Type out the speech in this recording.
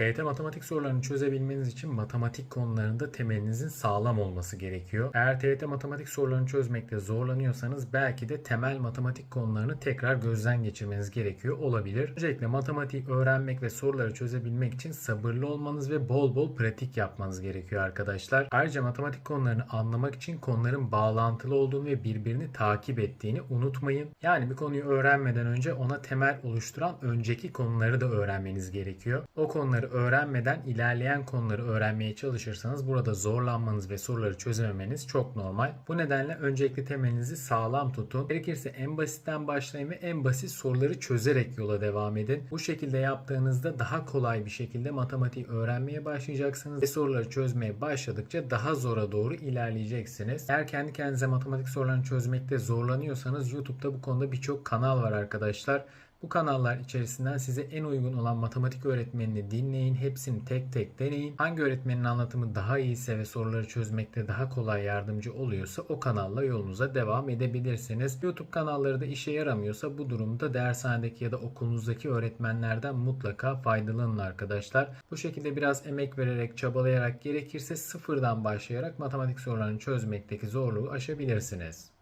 TYT matematik sorularını çözebilmeniz için matematik konularında temelinizin sağlam olması gerekiyor. Eğer TYT matematik sorularını çözmekte zorlanıyorsanız belki de temel matematik konularını tekrar gözden geçirmeniz gerekiyor olabilir. Öncelikle matematik öğrenmek ve soruları çözebilmek için sabırlı olmanız ve bol bol pratik yapmanız gerekiyor arkadaşlar. Ayrıca matematik konularını anlamak için konuların bağlantılı olduğunu ve birbirini takip ettiğini unutmayın. Yani bir konuyu öğrenmeden önce ona temel oluşturan önceki konuları da öğrenmeniz gerekiyor. O konuları öğrenmeden ilerleyen konuları öğrenmeye çalışırsanız burada zorlanmanız ve soruları çözememeniz çok normal. Bu nedenle öncelikle temelinizi sağlam tutun. Gerekirse en basitten başlayın ve en basit soruları çözerek yola devam edin. Bu şekilde yaptığınızda daha kolay bir şekilde matematik öğrenmeye başlayacaksınız ve soruları çözmeye başladıkça daha zora doğru ilerleyeceksiniz. Eğer kendi kendinize matematik sorularını çözmekte zorlanıyorsanız YouTube'da bu konuda birçok kanal var arkadaşlar. Bu kanallar içerisinden size en uygun olan matematik öğretmenini dinleyin. Hepsini tek tek deneyin. Hangi öğretmenin anlatımı daha iyiyse ve soruları çözmekte daha kolay yardımcı oluyorsa o kanalla yolunuza devam edebilirsiniz. YouTube kanalları da işe yaramıyorsa bu durumda dershanedeki ya da okulunuzdaki öğretmenlerden mutlaka faydalanın arkadaşlar. Bu şekilde biraz emek vererek, çabalayarak gerekirse sıfırdan başlayarak matematik sorularını çözmekteki zorluğu aşabilirsiniz.